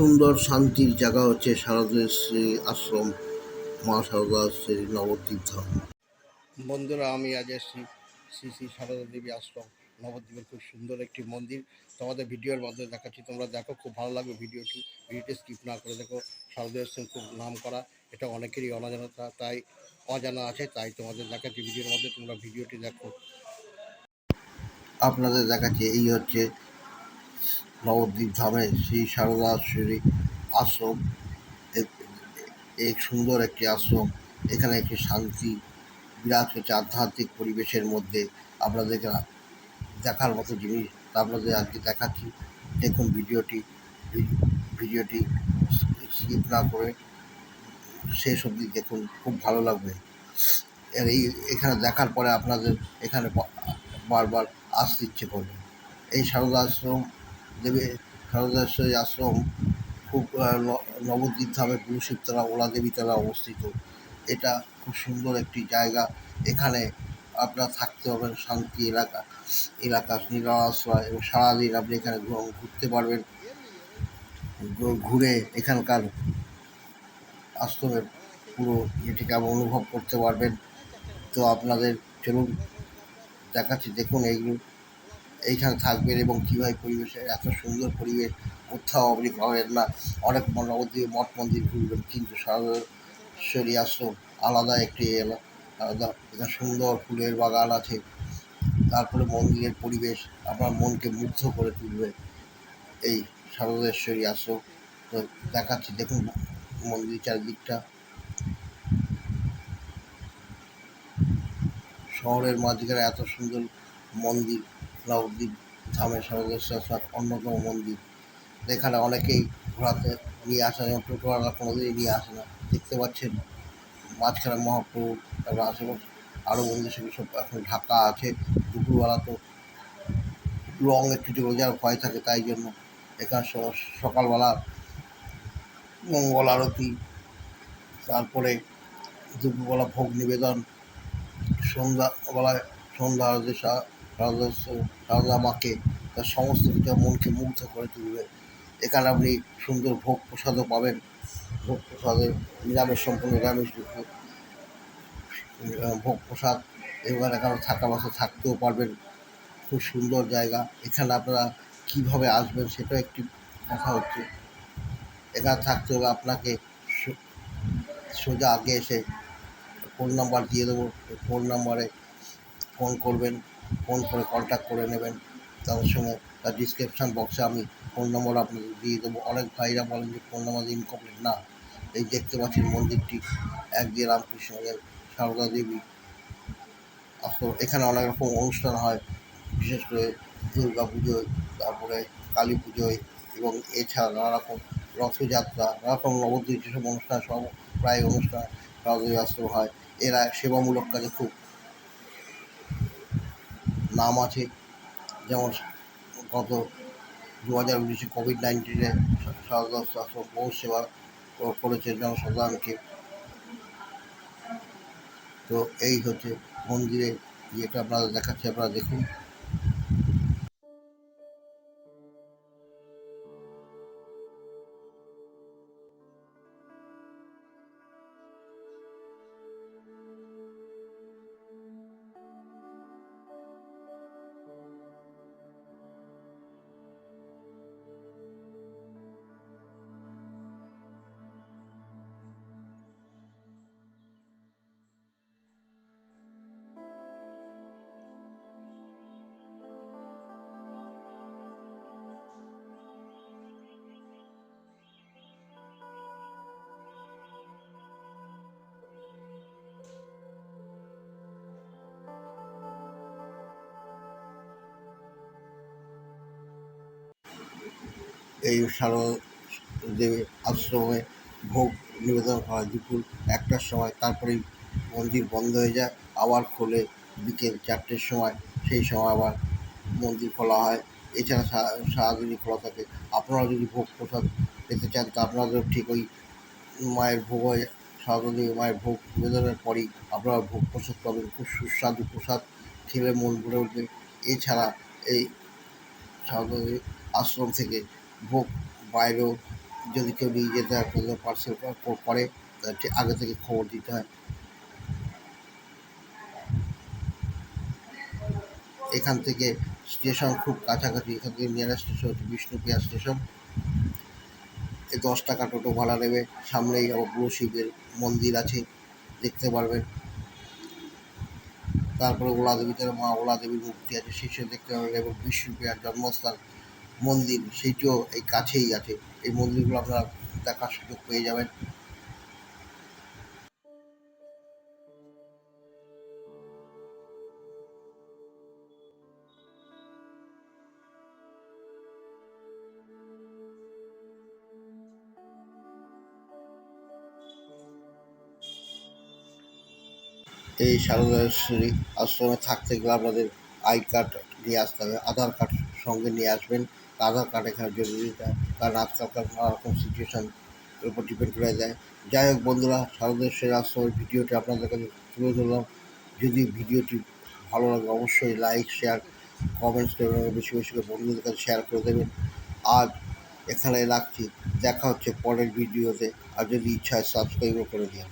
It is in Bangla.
সুন্দর শান্তির জায়গা হচ্ছে শারদেশ্বরী আশ্রম মা শারদা শ্রী নবদ্বীপ ধাম বন্ধুরা, আমি আজ এসেছি শ্রী শ্রী সারদা দেবী আশ্রম, নবদ্বীপের খুব সুন্দর একটি মন্দির। তোমাদের ভিডিওর মাধ্যমে দেখাচ্ছি, তোমরা দেখো, খুব ভালো লাগবে ভিডিওটি। ভিডিওটি স্কিপ না করে দেখো সারদা আশ্রম খুব নাম করা, এটা অনেকেরই অনাজানতা তাই অজানা আছে, তাই তোমাদের দেখাচ্ছি। ভিডিওর মধ্যে তোমরা ভিডিওটি দেখো। আপনাদের দেখাচ্ছি, এই হচ্ছে নবদ্বীপ ধামে শ্রী শারদাশ্বরী আশ্রম। এক সুন্দর একটি আশ্রম। এখানে একটি শান্তি বিরাজ হচ্ছে আধ্যাত্মিক পরিবেশের মধ্যে আপনাদের দেখার মতো জিনিস আপনাদের আজকে দেখাচ্ছি। দেখুন ভিডিওটি ভিডিওটি স্কিপ না করে শেষ অবধি দেখুন, খুব ভালো লাগবে। আর এই, এখানে দেখার পরে আপনাদের এখানে বারবার আসতে ইচ্ছে করবে এই শারদা আশ্রম দেবী শারদাশ্বরী আশ্রম খুব নবদ্বীপ ধামে শিবতলা ওলা দেবীতলা অবস্থিত। এটা খুব সুন্দর একটি জায়গা। এখানে আপনার থাকতে পারবেন শান্তি এলাকা এলাকা নিরাশ্রয় এবং সারাদিন আপনি এখানে ঘুরতে পারবেন। ঘুরে এখানকার আশ্রমের পুরো ইয়েটিকে আপনি অনুভব করতে পারবেন। তো আপনাদের চলুন দেখাচ্ছি, দেখুন এইগুলো এইখানে থাকবেন এবং কীভাবে পরিবেশের এত সুন্দর পরিবেশ কোথাও আপনি পাবেন না। অনেক নবদ্বীপ মঠ মন্দির ঘুরবেন, কিন্তু সরাসরি আশ্রম আলাদা একটি আলাদা এখানে সুন্দর ফুলের বাগান আছে। তারপরে মন্দিরের পরিবেশ, আপনার মনকে মুগ্ধ করে তুলবে। এই শারদেশ্বরী আশ্রম তো দেখাচ্ছি, দেখুন মন্দির চারিদিকটা। শহরের মাঝখানে এত সুন্দর মন্দির। নবদ্বীপ ধামের আশ্রম অন্যতম মন্দির। এখানে অনেকেই ঘোরাতে নিয়ে আসে যেমন টোটোওয়ালা কোনোদিনই নিয়ে আসে না। দেখতে পাচ্ছেন মাঝখানে মহাপ্রভু, তারপর আশেপাশে আরও মন্দির সেগুলো সব এখন ঢাকা আছে। দুপুরবেলা তো লং একটু যাওয়ার ভয় থাকে তাই জন্য এখানে সকালবেলা মঙ্গল আরতি, তারপরে দুপুরবেলা ভোগ নিবেদন সন্ধ্যাবেলায় সন্ধ্যা আরতি সারদা মাকে তার সমস্ত কিছু মনকে মুগ্ধ করে তুলবে। এখানে আপনি সুন্দর ভোগ প্রসাদও পাবেন। ভোগ প্রসাদে নিরামিষ সম্পূর্ণ নিরামিষ ভোগ প্রসাদ এবার এখানে থাকা বাসা থাকতেও পারবেন। খুব সুন্দর জায়গা। এখানে আপনারা কীভাবে আসবেন সেটা একটি কথা হচ্ছে। এখানে থাকতে হবে আপনাকে সোজা আগে এসে ফোন নাম্বার দিয়ে দেবো। ফোন নাম্বারে ফোন করবেন। ফোন করে কন্ট্যাক্ট করে নেবেন। তাদের সঙ্গে তার ডিসক্রিপশান বক্সে আমি ফোন নম্বর আপনাকে দিয়ে দেবো। অনেক ভাইরা বলেন যে ফোন নাম্বার ইনকমপ্লিট না। এই দেখতে পাচ্ছেন মন্দিরটি এক দিয়ে রামকৃষ্ণের সারদা দেবী। আসলে এখানে অনেক রকম অনুষ্ঠান হয়, বিশেষ করে দুর্গা পুজোয়, তারপরে কালী পুজোয় এবং এছাড়া নানা রকম রথযাত্রা, নানা রকম নবদ্বীপ যেসব অনুষ্ঠান, সব প্রায় অনুষ্ঠান আশ্রম হয়। এরা সেবামূলক কাজে খুব নাম আছে, যেমন গত দু হাজার উনিশে কোভিড নাইন্টিনে স্বাস্থ্য সেবা করেছে জনসাধারণকে। তো এই হচ্ছে মন্দিরে যেটা আপনারা দেখাচ্ছি, আপনারা দেখুন। এই দেবী আশ্রমে ভোগ নিবেদন হয় দুপুর একটার সময়, তারপরেই মন্দির বন্ধ হয়ে যায়। আবার খোলে বিকেল চারটের সময়, সেই সময় আবার মন্দির খোলা হয়। এছাড়া সা- সারাদিনই খোলা থাকে। আপনারা যদি ভোগ প্রসাদ পেতে চান, তা আপনাদের ঠিক ওই মায়ের ভোগ হয়। সারদা দেবী মায়ের ভোগ নিবেদনের পরেই আপনারা ভোগ প্রসাদ পাবেন। খুব সুস্বাদু প্রসাদ খেলে মন ভরে উঠবে। এছাড়া এই সারদা দেবী আশ্রম থেকে ভোগ বাইরেও যদি কেউ নিয়ে যেতে হয় আপনাদের পার্সেল করে তাহলে আগে থেকে খবর দিতে হয়। এখান থেকে স্টেশন খুব কাছাকাছি, এখান থেকে নিয়ারেস্ট স্টেশন হচ্ছে বিষ্ণুপ্রিয়া স্টেশন এ দশ টাকা টোটো ভাড়া নেবে। সামনেই আবার বুড়ো শিবের মন্দির আছে, দেখতে পারবেন। তারপরে ওলা দেবীতে মা ওলা দেবীর মূর্তি আছে সেসব দেখতে পারবেন। এবং বিষ্ণুপ্রিয়ার জন্মস্থান। মন্দির, সেইটিও এই কাছেই আছে। এই মন্দিরগুলো আপনারা দেখার সুযোগ পেয়ে যাবেন। এই সারদাশ্বরী আশ্রমে থাকতে গেলে আপনাদের আই কার্ড নিয়ে আসতে হবে, আধার কার্ড সঙ্গে নিয়ে আসবেন। আধার কার্ড এখানে জরুরি কারণ আজকালকার নানা রকম সিচুয়েশান উপর ডিপেন্ড করে যায়। যাই হোক বন্ধুরা সারদেশ্বরী আশ্রমের ভিডিওটি আপনাদের কাছে তুলে ধরলাম। যদি ভিডিওটি ভালো লাগে, অবশ্যই লাইক শেয়ার কমেন্টস করবেন বেশি বেশি করে বন্ধুদের কাছে শেয়ার করে দেবেন। আজ এখানে রাখছি। দেখা হচ্ছে পরের ভিডিওতে। আর যদি ইচ্ছা হয় সাবস্ক্রাইবও করে দিন